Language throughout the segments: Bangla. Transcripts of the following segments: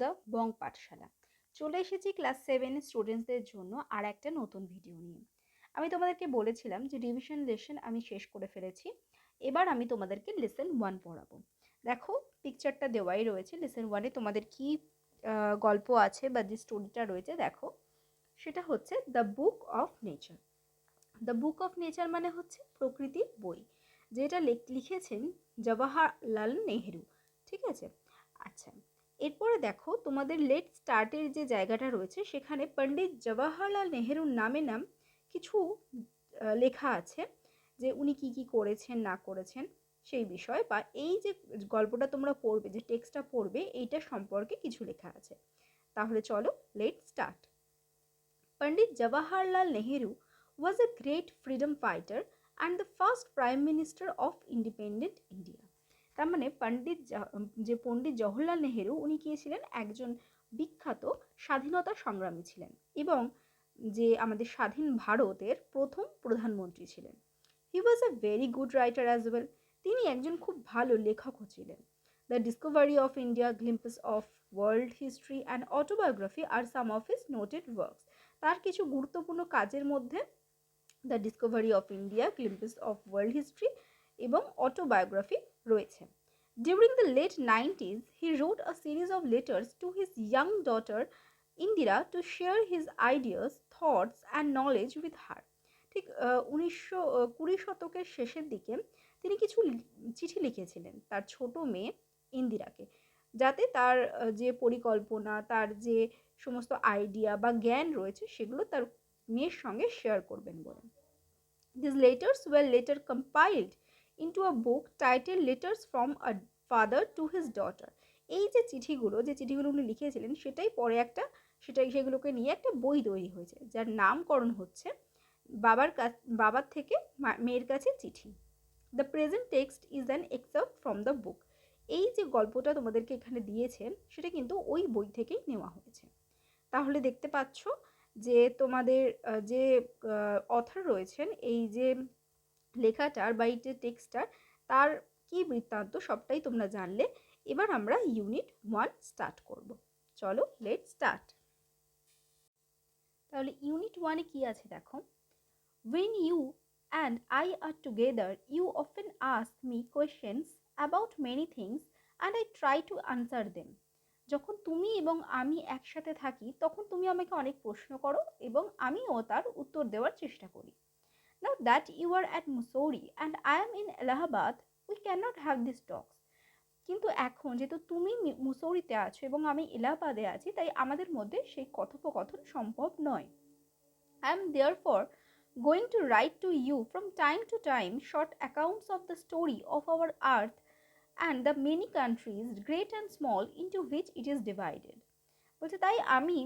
দ্য বং পাঠশালা চলে এসেছি ক্লাস সেভেনের স্টুডেন্টসদের জন্য আর একটা নতুন ভিডিও নিয়ে। আমি তোমাদেরকে বলেছিলাম যে রিভিশন লেসন আমি শেষ করে ফেলেছি। এবার আমি তোমাদেরকে লেসন ওয়ান পড়াবো। দেখো পিকচারটা দেওয়াই রয়েছে। লেসন ওয়ানে তোমাদের কি গল্প আছে বা যে স্টোরিটা রয়েছে দেখো। সেটা হচ্ছে the book of nature the book of nature মানে হচ্ছে প্রকৃতির বই। যেটা লিখেছেন জওয়াহরলাল নেহেরু। ঠিক আছে? আচ্ছা এরপরে দেখো তোমাদের লেট স্টার্টের যে জায়গাটা রয়েছে, সেখানে পণ্ডিত জওয়াহরলাল নেহেরুর নামে নাম কিছু লেখা আছে যে উনি কি কি করেছেন, না করেছেন সেই বিষয় বা এই যে গল্পটা তোমরা পড়বে, যে টেক্সটটা পড়বে, এইটা সম্পর্কে কিছু লেখা আছে। তাহলে চলো let start Pandit Jawaharlal Nehru was a great freedom fighter and the first prime minister of independent India তার মানে পণ্ডিত যে পণ্ডিত জওহরলাল নেহেরু উনি কে ছিলেন? একজন বিখ্যাত স্বাধীনতা সংগ্রামী ছিলেন এবং যে আমাদের স্বাধীন ভারতের প্রথম প্রধানমন্ত্রী ছিলেন। He was a very good writer as well তিনি একজন খুব ভালো লেখকও ছিলেন। The discovery of India glimpses of world history and autobiography R some of his noted works তার কিছু গুরুত্বপূর্ণ কাজের মধ্যে the discovery of India glimpses of world history এবং অটোবায়োগ্রাফি রয়েছে। During the late nineties he wrote a series of letters to his young daughter Indira to share his ideas thoughts and knowledge with her ঠিক উনিশশো কুড়ি শতকের শেষের দিকে তিনি কিছু চিঠি লিখেছিলেন তার ছোট মেয়ে ইন্দিরাকে। যাতে তার যে পরিকল্পনা, তার যে সমস্ত আইডিয়া বা জ্ঞান রয়েছে, সেগুলো তার মেয়ের সঙ্গে শেয়ার করবেন বলে। This letters were letter compiled into a book title letters from a father to his daughter এই যে চিঠিগুলো যে চিঠিগুলো উনি লিখেছিলেন সেটাই পরে একটা, সেটাই সেগুলোকে নিয়ে একটা বই তৈরি হয়েছে, যার নামকরণ হচ্ছে বাবার কাছ বাবার থেকে মেয়ের কাছে চিঠি। The present text is an excerpt from the book এই যে গল্পটা তোমাদেরকে এখানে দিয়েছেন, সেটা কিন্তু ওই বই থেকেই নেওয়া হয়েছে। তাহলে দেখতে পাচ্ছ যে তোমাদের যে অথার রয়েছেন, এই যে লেখাটার বা এই যে টেক্সটার তার কি বৃত্তান্ত সবটাই তোমরা জানলে। এবার আমরা ইউনিট ওয়ান স্টার্ট করব। চলো লেট স্টার্ট তাহলে ইউনিট ওয়ানে কি আছে দেখো? When you and I are together, you often ask me questions about many things and I try to answer them. যখন তুমি এবং আমি একসাথে থাকি, তখন তুমি আমাকে অনেক প্রশ্ন করো এবং আমিও তার উত্তর দেওয়ার চেষ্টা করি। That you are at Mussoorie and I am in Allahabad we can not have this talks কিন্তু এখন যেহেতু তুমি মুসৌরিতে আছো এবং আমি এলাহাবাদে আছি তাই আমাদের মধ্যে সেই কথোপকথন সম্ভব নয় I am therefore going to write to you from time to time short accounts of the story of our earth and the many countries, great and small, into which it is divided. বলছে, তাই আমি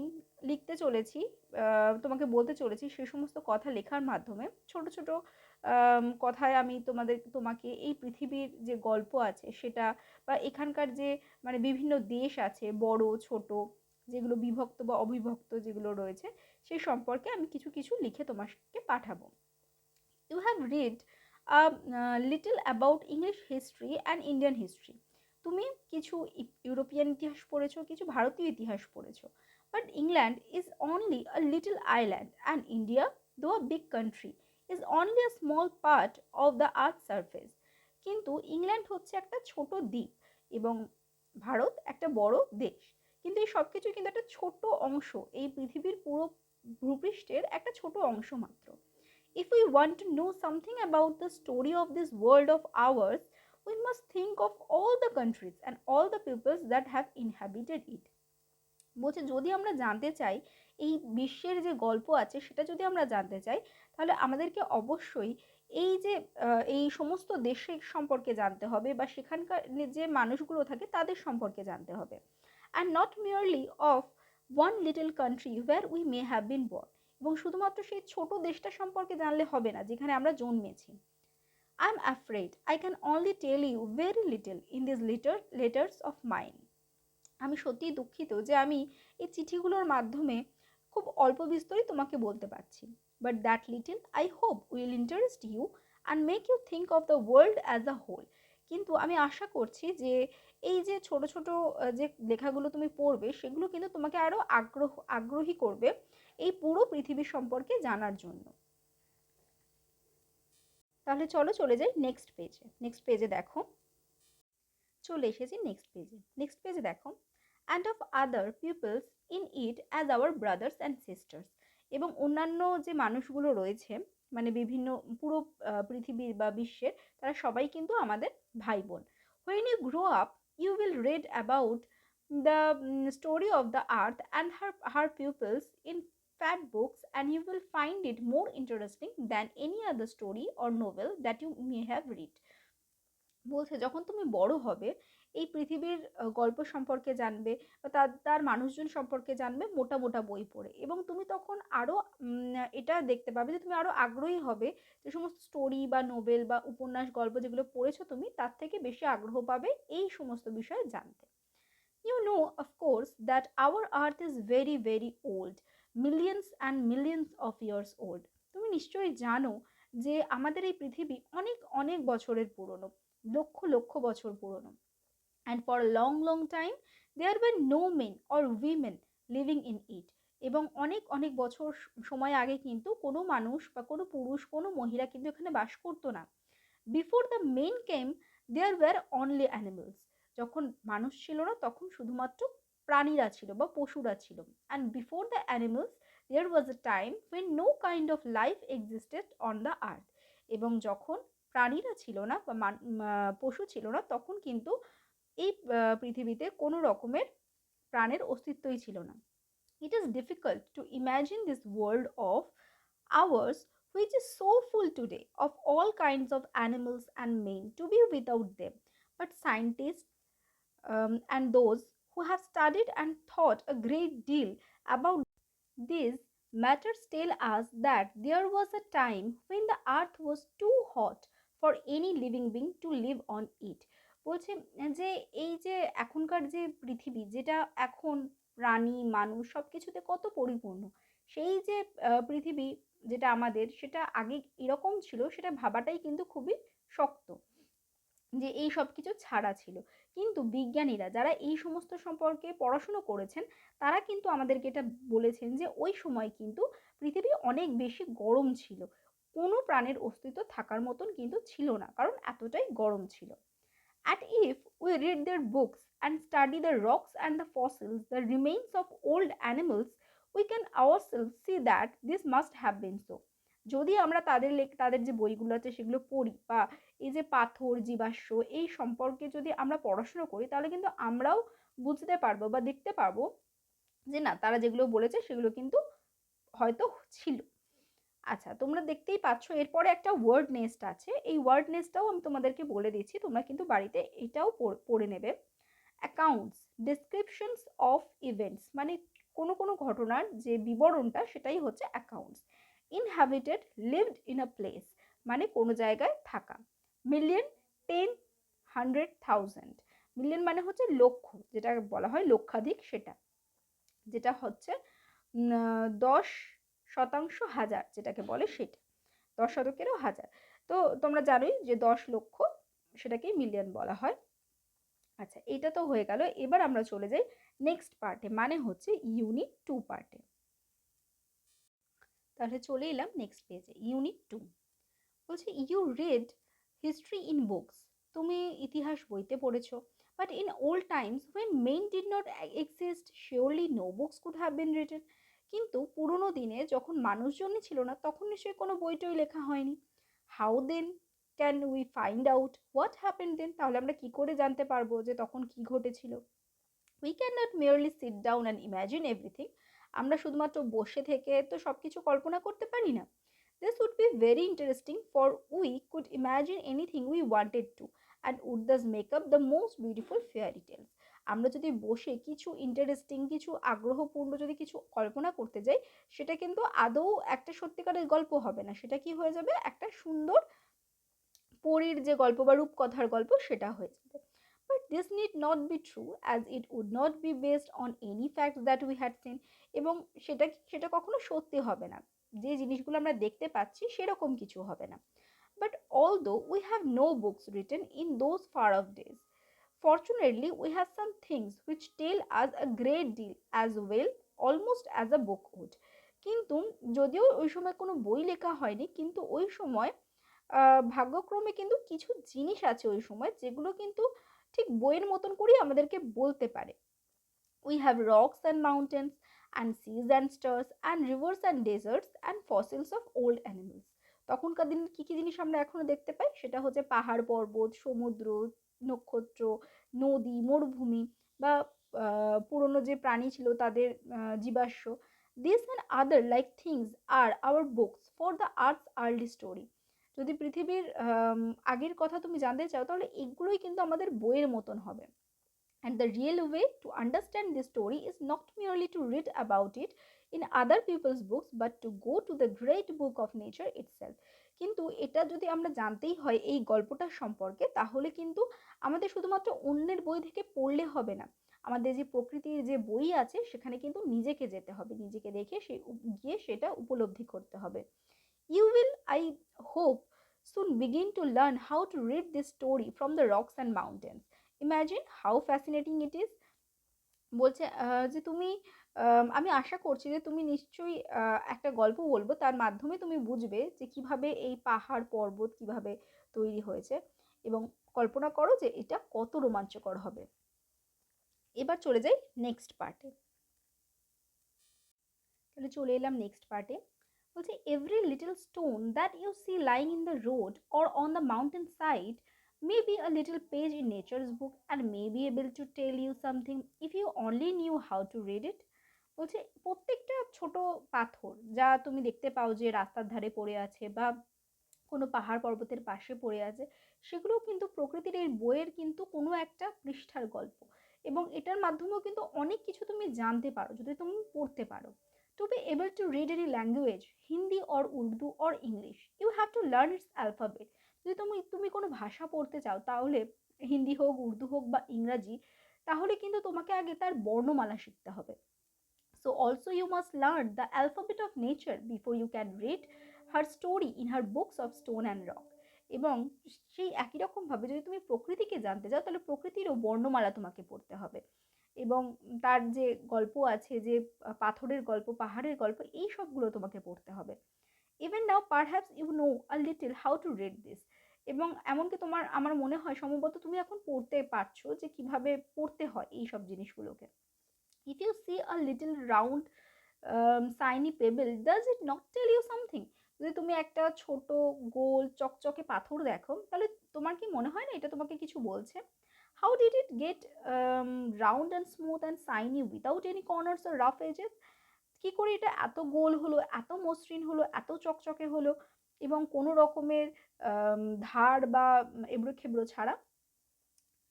লিখতে চলেছি তোমাকে বলতে চলেছি সে সমস্ত কথা লেখার মাধ্যমে। ছোট ছোট কথায় আমি তোমাদের, তোমাকে এই পৃথিবীর যে গল্প আছে সেটা বা এখানকার যে মানে বিভিন্ন দেশ আছে, বড়, ছোট, যেগুলো বিভক্ত বা অবিভক্ত যেগুলো রয়েছে সেই সম্পর্কে আমি কিছু কিছু লিখে তোমাকে পাঠাবো। You have read a little about English history and Indian history তুমি কিছু ইউরোপিয়ান ইতিহাস পড়েছো, কিছু ভারতীয় ইতিহাস পড়েছো। But England is only a little island and India though a big country is only a small part of the earth surface কিন্তু ইংল্যান্ড হচ্ছে একটা ছোট দ্বীপ এবং ভারত একটা বড় দেশ। কিন্তু এই সব কিছুই কিন্তু একটা ছোট অংশ, এই পৃথিবীর পুরো ভূপৃষ্ঠের একটা ছোট অংশ মাত্র। If we want to know something about the story of this world of ours we must think of all the countries and all the peoples that have inhabited it বলছে, যদি আমরা জানতে চাই, এই বিশ্বের যে গল্প আছে, সেটা যদি আমরা জানতে চাই, তাহলে আমাদেরকে অবশ্যই এই যে এই সমস্ত দেশের সম্পর্কে জানতে হবে বা সেখানকার যে মানুষগুলো থাকে, তাদের সম্পর্কে জানতে হবে। And not merely of one little country where we may have been born এবং শুধুমাত্র সেই ছোট দেশটা সম্পর্কে জানলে হবে না, যেখানে আমরা জন্মেছি। Am afraid I can only tell you very little in this little letters of mind আমি সত্যিই দুঃখিত যে আমি এই চিঠিগুলোর মাধ্যমে খুব অল্প বিস্তরই তোমাকে বলতে পারছি। But that little I hope will interest you and make you think of the world as a whole কিন্তু আমি আশা করছি যে এই যে ছোট ছোট যে লেখাগুলো তুমি পড়বে, সেগুলো কিন্তু তোমাকে আরও আগ্রহ, আগ্রহী করবে এই পুরো পৃথিবী সম্পর্কে জানার জন্য। তাহলে চলো চলে যাই নেক্সট পেজে নেক্সট পেজে দেখো। চলে এসেছি নেক্সট পেজে নেক্সট পেজে দেখো। And of other peoples in it as our brothers and sisters এবং অন্যান্য যে মানুষগুলো রয়েছে মানে বিভিন্ন পুরো পৃথিবীর বা বিশ্বের, তারা সবাই কিন্তু আমাদের ভাই বোন when you grow up you will read about the story of the earth and her her peoples in fat books and you will find it more interesting than any other story or novel that you may have read. বলছে, যখন তুমি বড় হবে, এই পৃথিবীর গল্প সম্পর্কে জানবে বা তার তার মানুষজন সম্পর্কে জানবে, মোটা মোটা বই পড়ে। এবং তুমি তখন আরও এটা দেখতে পাবে যে তুমি আরও আগ্রহী হবে যে সমস্ত স্টোরি বা নোবেল বা উপন্যাস, গল্প যেগুলো পড়েছো তুমি, তার থেকে বেশি আগ্রহ পাবে এই সমস্ত বিষয়ে জানতে। You know of course that our earth is very very old millions and millions of years old তুমি নিশ্চয়ই জানো যে আমাদের এই পৃথিবী অনেক অনেক বছরের পুরনো, লক্ষ লক্ষ বছর পুরনো। And for long long time there were no men or women living in it এবং অনেক অনেক বছর সময় আগে কিন্তু কোনো মানুষ বা কোনো পুরুষ, কোনো মহিলা কিন্তু এখানে বাস করতো না। Before the men came there were only animals যখন মানুষ ছিল না, তখন শুধুমাত্র প্রাণীরা ছিল বা পশুরা ছিল। And before the animals there was a time when no kind of life existed on the earth এবং যখন প্রাণীরা ছিল না বা পশু ছিল না তখন কিন্তু এই পৃথিবীতে কোনো রকমের প্রাণের অস্তিত্বই ছিল না। It is difficult to imagine this world of ours is so full today of all kinds of animals and men to be without them. But scientists um, and those who have studied and thought a great deal about these matters tell us that there was a time when the earth was too hot for any living being to live on it বলছে যে এই যে এখনকার যে পৃথিবী যেটা এখন প্রাণী মানুষ সব কিছুতে কত পরিপূর্ণ সেই যে পৃথিবী যেটা আমাদের সেটা আগে এরকম ছিল সেটা ভাবাটাই কিন্তু খুবই শক্ত যে এই সব কিছু ছাড়া ছিল। কিন্তু বিজ্ঞানীরা যারা এই সমস্ত সম্পর্কে পড়াশুনো করেছেন, তারা কিন্তু আমাদেরকে এটা বলেছেন যে ওই সময় কিন্তু পৃথিবী অনেক বেশি গরম ছিল। কোনো প্রাণের অস্তিত্ব থাকার মতন কিন্তু ছিল না, কারণ এতটাই গরম ছিল। At if we read their books and study the rocks and the fossils the remains of old animals we can our self see that this must have been so যদি আমরা তাদের লেখ, তাদের যে বইগুলো আছে সেগুলো পড়ি বা এই যে পাথর, জীবাশ্ম এই সম্পর্কে যদি আমরা পড়াশুনো করি তাহলে কিন্তু আমরাও বুঝতে পারব বা দেখতে পারব যে না তারা যেগুলো বলেছে সেগুলো কিন্তু হয়তো ছিল। আচ্ছা তোমরা দেখতেই পাচ্ছ এরপরে একটা ওয়ার্ড নেস্ট আছে। এই ওয়ার্ড নেস্টটাও আমি তোমাদেরকে বলে দিচ্ছি, তোমরা কিন্তু বাড়িতে এটাও পড়ে নেবে। অ্যাকাউন্টস ডেসক্রিপশনস অফ ইভেন্টস মানে কোনো কোনো ঘটনার যে বিবরণটা সেটাই হচ্ছে accounts inhabited lived in a place মানে কোনো জায়গায় থাকা। Million ten hundred thousand million মানে হচ্ছে লক্ষ, যেটা বলা হয় লক্ষাধিক সেটা। যেটা হচ্ছে দশ শতাংশ হাজার, যেটাকে বলে সেটা। দশ শতকেরও হাজার। তো তোমরা জানোই যে দশ লক্ষ সেটাকেই মিলিয়ন বলা হয়। আচ্ছা এটা তো হয়ে গেল। এবার আমরা চলে যাই নেক্সট পার্টে মানে হচ্ছে ইউনিট টু পার্টে তাহলে চলে এলাম নেক্সট পেজে ইউনিট টু বলছে you read history in books তুমি ইতিহাস বইতে পড়েছো but in old times when men did not exist surely no books could have been written কিন্তু পুরোনো দিনে যখন মানুষজনই ছিল না, তখন নিশ্চয়ই কোনো বইটই লেখা হয়নি। How then can we find out what happen then তাহলে আমরা কি করে জানতে পারব যে তখন কি ঘটেছিল? We can not merely sit down and imagine everything আমরা শুধুমাত্র বসে থেকে তো সব কিছু কল্পনা করতে পারি না। This would be very interesting for we could imagine anything we wanted to and would thus make up the most beautiful fairy tales আমরা যদি বসে কিছু ইন্টারেস্টিং কিছু আগ্রহপূর্ণ যদি কিছু কল্পনা করতে যাই, সেটা কিন্তু আদৌ একটা সত্যিকারের গল্প হবে না। সেটা কি হয়ে যাবে? একটা সুন্দর পরীর যে গল্প বা রূপকথার গল্প সেটা হয়ে যাবে। This need not be true as it would not be based on any fact that we had seen এবং সেটা সেটা কখনো সত্যি হবে না যে জিনিসগুলো আমরা দেখতে পাচ্ছি সেরকম কিছু হবে না But although we have no books written in those far of days, fortunately we have some things which tell us a great deal as well almost as a book would. কিন্তু যদিও ওই সময় কোনো বই লেখা হয়নি কিন্তু ওই সময় ভাগ্যক্রমে কিন্তু কিছু জিনিস আছে ওই সময় যেগুলো কিন্তু ঠিক বইয়ের মতন করেই আমাদেরকে বলতে পারে। We have rocks and mountains and seas and stars and rivers and deserts and fossils of old animals তখনকার দিনের কী কী জিনিস আমরা এখনও দেখতে পাই? সেটা হচ্ছে পাহাড় পর্বত, সমুদ্র, নক্ষত্র, নদী, মরুভূমি বা পুরনো যে প্রাণী ছিল তাদের জীবাশ্ম। This and other like things are our books for the earth's early story যদি পৃথিবীর আগের কথা তুমি জানতে চাও তাহলে এগুলোই কিন্তু আমাদের বইয়ের মতন হবে। And the real way to understand this story is not merely to read about it in other people's books, but to go to the great book of nature itself. কিন্তু এটা যদি আমরা জানতেই হয় এই গল্পটা সম্পর্কে তাহলে কিন্তু আমাদের শুধুমাত্র অন্যের বই থেকে পড়লে হবে না। আমাদের যে প্রকৃতির যে বই আছে সেখানে কিন্তু নিজেকে যেতে হবে নিজেকে দেখে সে গিয়ে সেটা উপলব্ধি করতে হবে। You will I hope soon begin to learn how to read this story from the rocks and mountains. Imagine how fascinating it is. বলছে যে তুমি, আমি আশা করছি যে তুমি নিশ্চয়ই একটা গল্প বলব তার মাধ্যমে তুমি বুঝবে যে কীভাবে এই পাহাড় পর্বত কীভাবে তৈরি হয়েছে এবং কল্পনা করো যে এটা কত রোমাঞ্চকর হবে এবার চলে যাই নেক্সট পার্টে তাহলে চলে এলাম নেক্সট পার্টে বলছে every little stone that you see lying in the road or on the mountain side may be a little page in nature's book and may be able to tell you something if you only knew how to read it বলছে, প্রত্যেকটা ছোট পাথর যা তুমি দেখতে পাও যে রাস্তার ধারে পড়ে আছে বা কোনো পাহাড় পর্বতের পাশে পড়ে আছে সেগুলোও কিন্তু প্রকৃতির এই বইয়ের কিন্তু কোনো একটা পৃষ্ঠার গল্প এবং এটার মাধ্যমেও কিন্তু অনেক কিছু তুমি জানতে পারো, যদি তুমি পড়তে পারো। To be able to read any language, Hindi or Urdu or English, you have to learn its alphabet. যদি তুমি তুমি কোনো ভাষা পড়তে চাও তাহলে হিন্দি হোক উর্দু হোক বা ইংরাজি তাহলে কিন্তু তোমাকে আগে তার বর্ণমালা শিখতে হবে। So also you must learn the alphabet of nature before you can read her story in her books of stone and rock এবং সেই একই রকমভাবে যদি তুমি প্রকৃতিকে জানতে চাও তাহলে প্রকৃতিরও বর্ণমালা তোমাকে পড়তে হবে। এবং তার যে গল্প আছে, যে পাথরের গল্প, পাহাড়ের গল্প, এই সবগুলো তোমাকে পড়তে হবে। Even now perhaps you know a little how to read this এবং এমনকি তোমার, আমার মনে হয় সম্ভবত তুমি এখন পড়তে পারছ যে কীভাবে পড়তে হয় এই সব জিনিসগুলোকে। If you see a little round shiny pebble does it not tell you something যদি তুমি একটা ছোট গোল, চকচকে পাথর দেখো, তাহলে তোমার কি মনে হয় না এটা তোমাকে কিছু বলছে? How did it get um, round and smooth and shiny without any corners or rough edges? কি করে এটা এত গোল হলো এত মসৃণ হলো এত চকচকে হলো এবং কোনো রকমের ধার বা এবড়ো খেবড়ো ছাড়া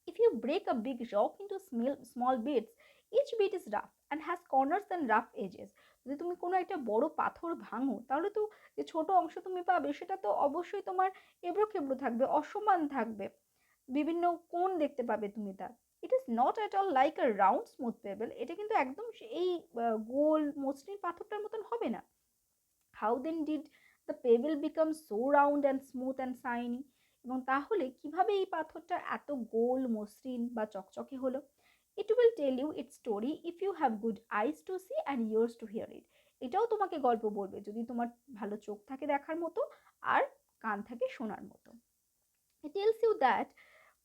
If you break a big rock into small, small bits, each bit is rough and has corners and rough edges. যদি তুমি কোনো একটা বড় পাথর ভাঙো তাহলে তো যে ছোট অংশ তুমি পাবে সেটা তো অবশ্যই তোমার এবড়ো খেবড়ো থাকবে অসমান থাকবে বিভিন্ন কোণ দেখতে পাবে তুমি তার it is not at all like a round smooth pebble এটা কিন্তু একদম এই গোল মসৃণ পাথরটার মতন হবে না। How then did the pebble become so round and smooth and shiny এবং তাহলে কীভাবে এই পাথরটা এত গোল, মসৃণ বা চকচকে হলো? It will tell you it story if you have good eyes to see and ears to hear it এটাও তোমাকে গল্প বলবে যদি তোমার ভালো চোখ থাকে দেখার মতো আর কান থাকে শোনার মতো। It tells you that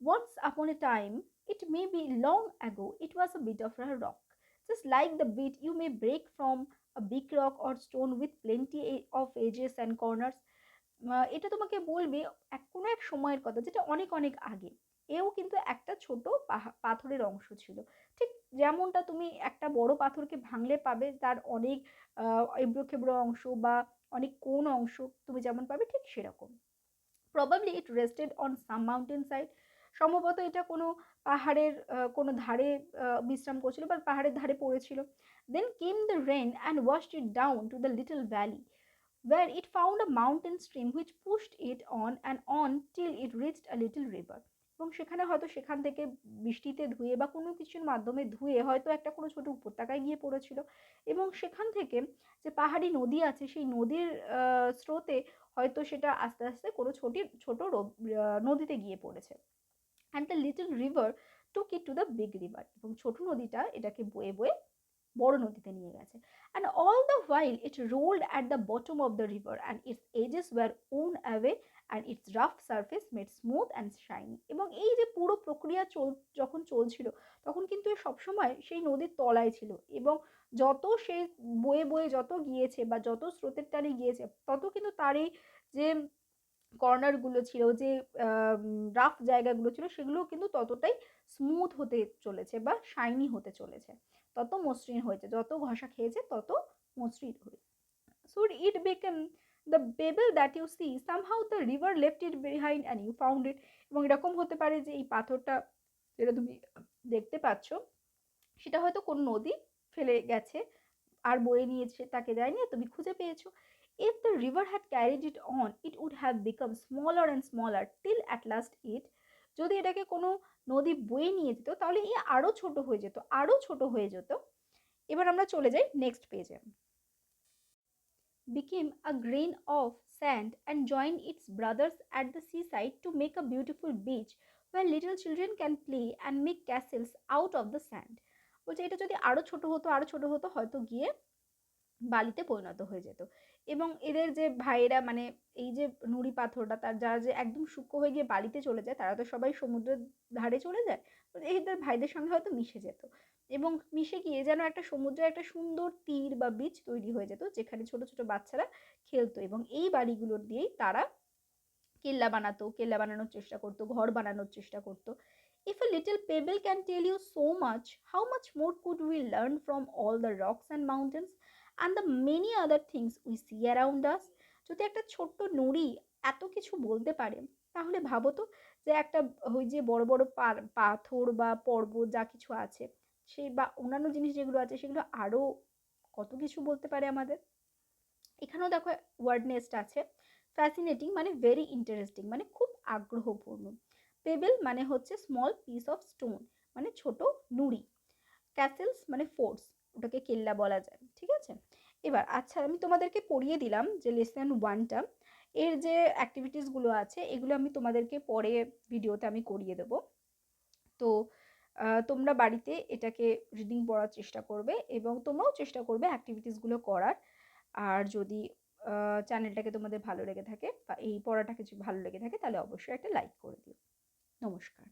Once upon a time, it may be long ago, it was a bit of a rock. Just like the bit you may break from a big rock or stone with plenty of edges and corners. এটা তোমাকে বলবে এক কোনো এক সময়ের কথা যেটা অনেক অনেক আগে এও কিন্তু একটা ছোট পাথরের অংশ ছিল ঠিক যেমনটা তুমি একটা বড় পাথরকে ভাঙলে পাবে তার অনেক এবড়ো খেবড়ো অংশ বা অনেক কোন অংশ তুমি যেমন পাবে ঠিক সেরকম probably it rested on some mountain side সম্ভবত এটা কোনো পাহাড়ের কোনো ধারে বিশ্রাম করছিল বা পাহাড়ের ধারে পড়েছিল। Then came the rain and washed it down to the little valley where it found a mountain stream which pushed it on and on till it reached a little river. এবং সেখানে হয়তো সেখান থেকে বৃষ্টিতে ধুয়ে বা কোনো কিছুর মাধ্যমে ধুয়ে হয়তো একটা কোনো ছোটো উপত্যকায় গিয়ে পড়েছিল। এবং সেখান থেকে যে পাহাড়ি নদী আছে, সেই নদীর স্রোতে হয়তো সেটা আস্তে আস্তে কোনো ছোটি, ছোটো নদীতে গিয়ে পড়েছে। And the little river took it to the big river এবং ছোট নদীটা এটাকে বয়ে বয়ে বড় নদীতে নিয়ে গেছে। And all the while it rolled at the bottom of the river and its edges were worn away and its rough surface made smooth and shiny এবং এই যে পুরো প্রক্রিয়া চল, যখন চলছিল তখন কিন্তু সবসময় সেই নদীর তলায় ছিল এবং যত সে বয়ে বয়ে যত গিয়েছে বা যত স্রোতের টানে গিয়েছে তত কিন্তু তার এই যে কর্নারগুলো ছিল, যে রাফ জায়গাগুলো ছিল সেগুলো কিন্তু ততটাই স্মুথ হতে চলেছে বা শাইনি হতে চলেছে। তত মসৃণ হয়েছে, যত ঘষা খেয়েছে তত মসৃণ হয়েছে so it became the pebble that you see somehow the river left it behind and you found it এবং এরকম হতে পারে যে, এই পাথরটা যেটা তুমি দেখতে পাচ্ছ, সেটা হয়তো কোনো নদী ফেলে গেছে, আর বয়ে নিয়েছে, তাকে দেয়নি তুমি খুঁজে পেয়েছ। If the river had carried it on, it would have become smaller and smaller till at last it যদি এটাকে কোনো নদী বয়ে নিয়ে যেত তাহলে এ আরও ছোট হয়ে যেত আরও ছোট হয়ে যেত এবার আমরা চলে যাই নেক্সট পেজে became a grain of sand and joined its brothers at the seaside to make a beautiful beach where little children can play and make castles out of the sand বলছে এটা যদি আরও ছোট হতো আরও ছোট হতো হয়তো গিয়ে বালিতে পরিণত হয়ে যেত এবং এদের যে ভাইয়েরা মানে এই যে নুড়ি পাথরটা তার যারা যে একদম সূক্ষ্ম হয়ে গিয়ে বালিতে চলে যায় তারা তো সবাই সমুদ্রের ধারে চলে যায় এদের ভাইদের সঙ্গে হয়তো মিশে যেত। এবং মিশে গিয়ে যেন একটা সমুদ্রের একটা সুন্দর তীর বা বীচ তৈরি হয়ে যেত যেখানে ছোট ছোট বাচ্চারা খেলতো। এবং এই বাড়িগুলোর দিয়েই তারা কেল্লা বানাতো কেল্লা বানানোর চেষ্টা করতো ঘর বানানোর চেষ্টা করতো। If a little pebble can tell you so much, how much more could we learn from all the rocks and mountains and the many other things we see around us যদি একটা ছোট্ট নুড়ি এত কিছু বলতে পারে, তাহলে ভাবো তো যে একটা ওই যে বড় বড় পাথর বা পর্বত যা কিছু আছে সেই বা অন্যান্য জিনিস যেগুলো আছে, সেগুলো আরও কত কিছু বলতে পারে আমাদের? এখানেও দেখো ওয়ার্ডনেসট আছে ফ্যাসিনেটিং মানে ভেরি ইন্টারেস্টিং মানে খুব আগ্রহপূর্ণ। পেবেল মানে হচ্ছে স্মল পিস অফ স্টোন মানে ছোট নুড়ি। ক্যাসেলস মানে ফোর্স ওটাকে কেল্লা বলা যায়, ঠিক আছে? এবার আচ্ছা আমি তোমাদেরকে পড়িয়ে দিলাম যে লেসন ওয়ানটা এর যে অ্যাক্টিভিটিসগুলো আছে, এগুলো আমি তোমাদেরকে পরে ভিডিওতে আমি করিয়ে দেব। তো তোমরা বাড়িতে এটাকে রিডিং পড়ার চেষ্টা করবে এবং তোমরাও চেষ্টা করবে অ্যাক্টিভিটিসগুলো করার। আর যদি চ্যানেলটাকে তোমাদের ভালো লেগে থাকে বা এই পড়াটা কিছু ভালো লেগে থাকে, তাহলে অবশ্যই একটা লাইক করে দিও। নমস্কার।